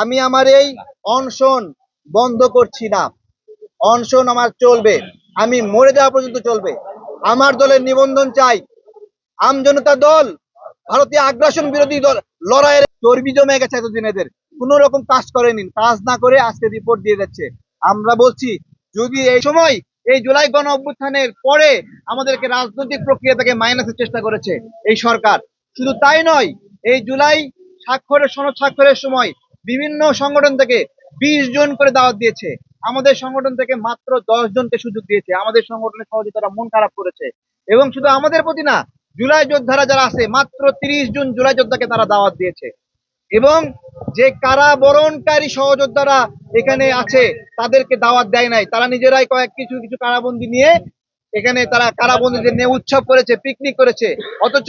আমি আমার এই অনশন বন্ধ করছি না। অনশন আমার চলবে। আমি মরে যাওয়া পর্যন্ত চলবে। আমার দলের নিবন্ধন চাই। আমজনতা দল, ভারতীয় আগ্রাসন বিরোধী দল, লড়াইয়ের চর্বি জমে গেছে এতদিন এদের। কোন রকম কাজ করেনি। কাজ না করে আজকে রিপোর্ট দিয়ে যাচ্ছে। আমরা বলছি, যদি এই সময়, এই জুলাই গণ অভ্যুত্থানের পরে আমাদেরকে রাজনৈতিক প্রক্রিয়া থেকে মাইনাসের চেষ্টা করেছে এই সরকার। শুধু তাই নয়, এই জুলাই স্বাক্ষরের, সনদ স্বাক্ষরের সময় বিভিন্ন সংগঠন থেকে বিশ জন করে দাওয়াত দিয়েছে। আমাদের সংগঠন থেকে মাত্র দশ জনকে সুযোগ দিয়েছে। আমাদের সংগঠনের সহযোগিতারা মন খারাপ করেছে। এবং শুধু আমাদের প্রতি না, জুলাই যোদ্ধারা যারা আছে, মাত্র তিরিশ জন জুলাই যোদ্ধাকে তারা দাওয়াত দিয়েছে। এবং যে কারাবরণকারী সহযোদ্ধারা এখানে আছে, তাদেরকে দাওয়াত দেয় নাই। তারা নিজেরাই কয়েক কিছু কিছু কারাবন্দি নিয়ে এখানে তারা কারাবন্দীদের নিয়ে উৎসব করেছে, পিকনিক করেছে। অথচ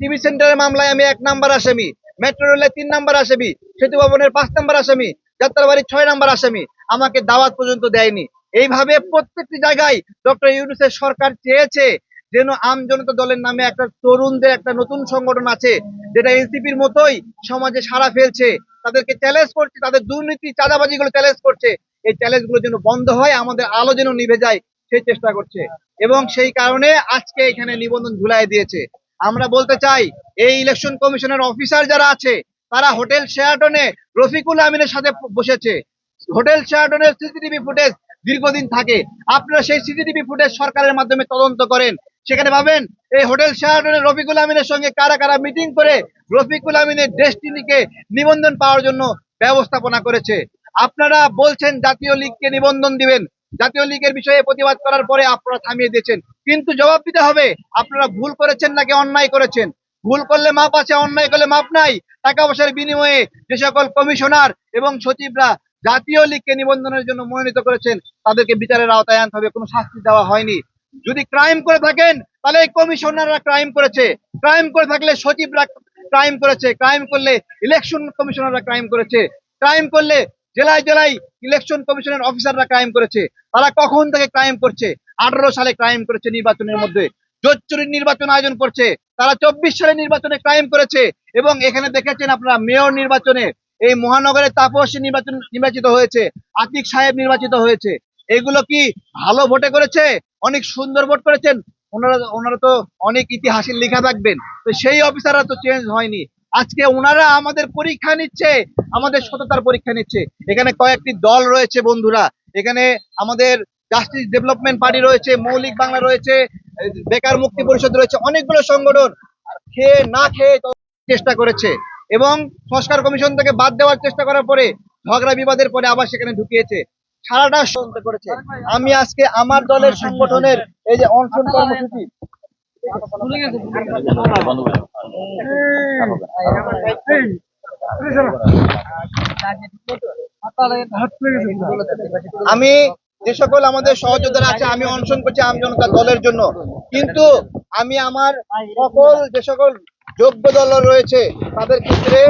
টিভি সেন্টারের মামলায় আমি এক নাম্বার আসামি। মেট্রো রেলের তিন নাম্বার আসামি, সেতু ভবনের পাঁচ নাম্বার আসামি, যাত্রাবাড়ির ছয় নাম্বার আসামি আমাকে দাওয়াত পর্যন্ত দেয়নি। এইভাবে প্রত্যেকটি জায়গায় ডক্টর ইউনুসের সরকার চেয়েছে যেন আম জনতা দলের নামে একটা তরুণদের একটা নতুন সংগঠন আছে, যেটা এনসিপির মতোই সমাজে সাড়া ফেলছে। তাদেরকে চ্যালেঞ্জ করছে, তাদের দুর্নীতি চাঁদাবাজি গুলো চ্যালেঞ্জ করছে। এই চ্যালেঞ্জগুলো যেন বন্ধ হয়, আমাদের আলো যেন নিভে যায়, সেই চেষ্টা করছে। এবং সেই কারণে আজকে এখানে নিবন্ধন ঝুলাই দিয়েছে। আমরা বলতে চাই, এই ইলেকশন কমিশনের অফিসার যারা আছে, তারা হোটেল শেয়াটনে রফিকুল আমিনের সাথে বসেছে। হোটেল শেয়াটনের সিসিটিভি ফুটেজ দীর্ঘদিন থাকে। আপনারা সেই সিসিটিভি ফুটেজ সরকারের মাধ্যমে তদন্ত করেন। সেখানে পাবেন এই হোটেল শেয়াটনের রফিকুল আমিনের সঙ্গে কারা কারা মিটিং করে রফিকুল আমিনের ডেস্টিনিকে নিবন্ধন পাওয়ার জন্য ব্যবস্থাপনা করেছে। আপনারা বলছেন জাতীয় লীগকে নিবন্ধন দিবেন। জাতীয় লীগের বিষয়ে প্রতিবাদ করার পরে আপনারা থামিয়ে দিয়েছেন। কিন্তু জবাব দিতে হবে, আপনারা ভুল করেছেন নাকি অন্যায় করেছেন? ভুল করলে মাপ আছে, অন্যায় করলে মাপ নাই। টাকা পয়সার বিনিময়ে যে সকল কমিশনার এবং সচিবরা জাতীয় লীগকে নিবন্ধনের জন্য মনোনীত করেছেন, তাদেরকে বিচারের আওতায় আনতে হবে, কোনো শাস্তি দেওয়া হয়নি। যদি ক্রাইম করে থাকেন, তাহলে কমিশনাররা ক্রাইম করেছে। ক্রাইম করে থাকলে সচিবরা ক্রাইম করেছে। ক্রাইম করলে ইলেকশন কমিশনাররা ক্রাইম করেছে। ক্রাইম করলে জেলায় জেলায় ইলেকশন কমিশনের অফিসাররা ক্রাইম করেছে। তারা কখন থেকে ক্রাইম করছে? আঠারো সালে ক্রাইম করেছে নির্বাচনের মধ্যে। জোচ্চুরির নির্বাচন আয়োজন করছে, তারা চব্বিশ সালে নির্বাচনে ক্রাইম করেছে এবং এখানে দেখেছেন আপনারা মেয়র নির্বাচনে, এই মহানগরের তাপস নির্বাচন নির্বাচিত হয়েছে, আতিক সাহেব নির্বাচিত হয়েছে। এগুলো কি ভালো ভোটে করেছে? অনেক সুন্দর ভোট করেছেন। ওনারা ওনারা তো অনেক ইতিহাসের লেখা থাকবেন। তো সেই অফিসাররা তো চেঞ্জ হয়নি। আজকে ওনারা আমাদের পরীক্ষা নিচ্ছে, আমাদের সততার পরীক্ষা নিচ্ছে। এখানে কয়েকটি দল রয়েছে বন্ধুরা। এখানে আমাদের জাস্টিস ডেভেলপমেন্ট পার্টি রয়েছে, মৌলিক বাংলা রয়েছে, বেকার মুক্তি পরিষদ রয়েছে, অনেকগুলো সংগঠন খেয়ে না খেয়ে চেষ্টা করেছে এবং সংস্কার কমিশন থেকে বাদ দেওয়ার চেষ্টা করার পরে ঝগড়া বিবাদের পরে আবার সেখানে ঢুকিয়েছে। সারাটা করেছে। আমি আজকে আমার দলের সংগঠনের এই যে অনশন কর্মসূচি আমি যে সকল আমাদের সহযোদ্ধারা আছে, আমি অনশন করছি আম জনতা দলের জন্য। কিন্তু আমি আমার সকল যে সকল যোগ্য দল রয়েছে, তাদের ক্ষেত্রে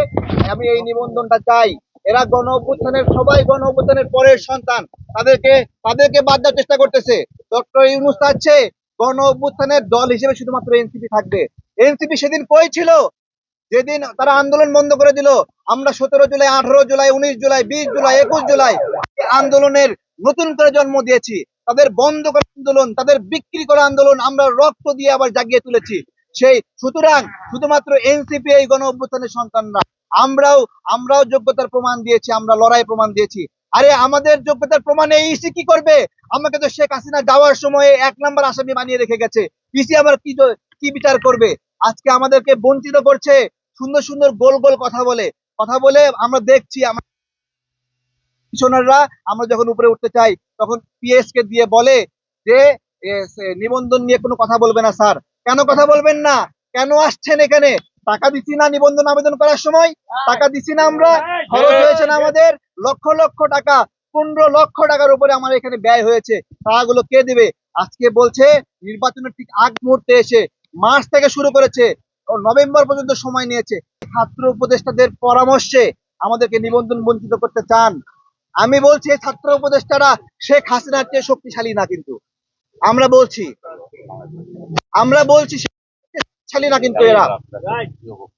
আমি এই নিবন্ধনটা চাই। এরা গণ অভ্যুত্থানের, সবাই গণ অভ্যুত্থানের পরের সন্তান। তাদেরকে তাদেরকে বাদ দেওয়ার চেষ্টা করতেছে। ডক্টর ইউনুস চাচ্ছে গণ অভ্যুত্থানের দল হিসেবে শুধুমাত্র এনসিপি থাকবে। এনসিপি সেদিন কই ছিল? যেদিন তারা আন্দোলন বন্ধ করে দিল। আমরা সতেরো জুলাই, আঠারো জুলাই, উনিশ জুলাই, বিশ জুলাই, একুশ জুলাই আন্দোলনের নতুন করে জন্ম দিয়েছি। তাদের বন্ধ করা আন্দোলন, তাদের বিক্রি করা আন্দোলন আমরা রক্ত দিয়ে আবার জাগিয়ে তুলেছি। সেই সুতরাং শুধুমাত্র এনসিপি এই গণ অভ্যুত্থানের সন্তানরা আমরাও আমরাও যোগ্যতার প্রমাণ দিয়েছি, আমরা লড়াই প্রমাণ দিয়েছি। আরে আমাদের যোগ্যতার প্রমাণে ইসি কি করবে? আমাকে তো শেখ হাসিনা যাওয়ার সময় এক নাম্বার আসামি বানিয়ে রেখে গেছে। ইসি আবার কি কি বিচার করবে? আজকে আমাদেরকে বঞ্চিত করছে, সুন্দর সুন্দর গোল গোল কথা বলে। কথা বলে আমরা দেখছি, আমার কমিশনাররা আমরা যখন উপরে উঠতে চাই, তখন পিএস কে দিয়ে বলে যে নিবন্ধন নিয়ে কোনো কথা বলবে না, স্যার। কেন কথা বলবেন না? কেন আসছেন এখানে? টাকা দিছি না নিবন্ধন আবেদন করার সময়? টাকা দিছি না আমরা? খরচ হয়েছে না আমাদের? লক্ষ লক্ষ টাকা, পনেরো লক্ষ টাকার উপরে আমার এখানে ব্যয় হয়েছে। টাকাগুলো কে দেবে? আজকে বলছে, নির্বাচনের ঠিক আগ মুহূর্তে এসে মার্চ থেকে শুরু করেছে নভেম্বর পর্যন্ত সময় নিয়েছে। ছাত্র উপদেষ্টাদের পরামর্শে আমাদেরকে নিবন্ধন বঞ্চিত করতে চান। আমি বলছি ছাত্র উপদেষ্টারা শেখ হাসিনার চেয়ে শক্তিশালী না কিন্তু। আমরা বলছি। আমরা বলছি শক্তিশালী না কিন্তু এরা।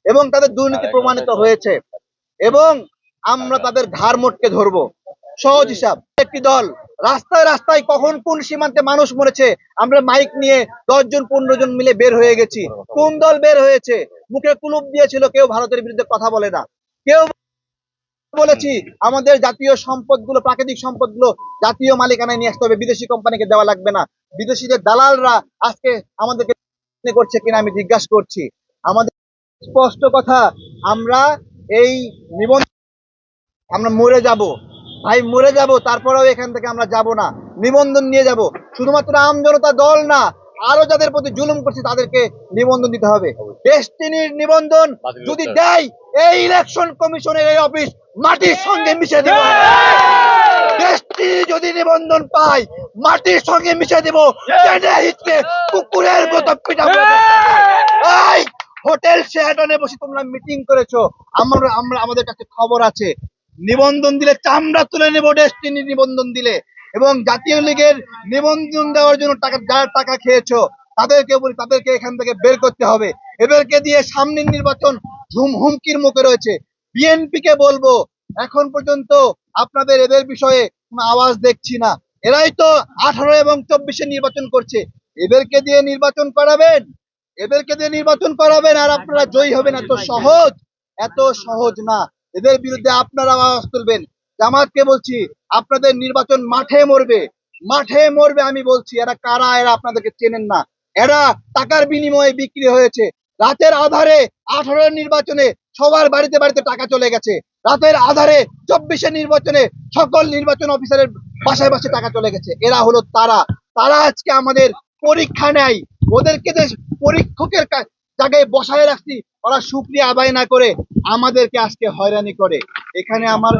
এবং তাদের দুর্নীতি প্রমাণিত হয়েছে। এবং আমরা তাদের ঘাড় মোটকে ধরবো। সহজ হিসাব। একটি দল, রাস্তায় রাস্তায় কখন কোন সীমান্তে মানুষ মরেছে, আমরা মাইক নিয়ে দশ জন, পনেরো জন মিলে বের হয়ে গেছি। কোন দল বের হয়েছে? মুখে কুলুপ দিয়েছিল, কেউ ভারতের বিরুদ্ধে কথা বলে না। কেউ বলেছি, আমাদের জাতীয় সম্পদগুলো, প্রাকৃতিক সম্পদগুলো জাতীয় মালিকানায় নিয়ে আসতে হবে। বিদেশি কোম্পানিকে দেওয়া লাগবে না। বিদেশিদের দালালরা আজকে আমাদেরকে করছে কিনা আমি জিজ্ঞাসা করছি। আমাদের স্পষ্ট কথা, আমরা এই নিবন্ধন আমরা মরে যাব। ভাই, মরে যাব, তারপরেও এখান থেকে আমরা যাব না। নিবন্ধন নিয়ে যাব। শুধুমাত্র আম জনতা দল না আরও যাদের প্রতি জুলুম করছে তাদেরকে নিবন্ধন দিতে হবে। ডেস্টিনির নিবন্ধন যদি দেয় এই ইলেকশন কমিশনের এই অফিস মাটির সঙ্গে মিশে দেব। ডেস্টিনি যদি নিবন্ধন পায় মাটির সঙ্গে মিশে দেব। কুকুরের মতো পিটাবো হোটেল শেয়াটনে বসে তোমরা মিটিং করেছ। আমরা আমরা আমাদের কাছে খবর আছে। নিবন্ধন দিলে চামড়া তুলে নেব ডেস্টিনি নিবন্ধন দিলে। এবং জাতীয় লীগের নিবন্ধন দেওয়ার জন্য টাকা, যারা টাকা খেয়েছো, তাদেরকে বলি, তাদেরকে এখান থেকে বের করতে হবে। এদেরকে দিয়ে সামনের নির্বাচন ঝুম হুমকির মুখে রয়েছে। বিএনপি কে বলব, এখন পর্যন্ত আপনাদের এদের বিষয়ে কোনো আওয়াজ দেখছি না। এরাই তো আঠারো এবং চব্বিশে নির্বাচন করছে। এদেরকে দিয়ে নির্বাচন করাবেন? এদেরকে দিয়ে নির্বাচন করাবেন আর আপনারা জয়ী হবেন? এত সহজ? এত সহজ না। এদের বিরুদ্ধে আপনারা আওয়াজ তুলবেন। জামাতকে বলছি, আপনাদের নির্বাচন মাঠে মরবে। মাঠে মরবে আমি বলছি, এরা কারা? এরা আপনাদেরকে চেনেন না। এরা টাকার বিনিময়ে বিক্রি হয়েছে। রাতের আধারে আঠারো নির্বাচনে সবার বাড়িতে বাড়িতে টাকা চলে গেছে। রাতের আধারে চব্বিশে নির্বাচনে সকল নির্বাচন অফিসারের বাসায় বাসায় টাকা চলে গেছে। এরা হলো তারা। তারা আজকে আমাদের পরীক্ষা নেয়। ওদেরকে যে পরীক্ষকের জায়গায় বসায় রাখছি, ওরা সুক্রিয়া আদায় না করে আমাদেরকে আজকে হয়রানি করে। এখানে আমার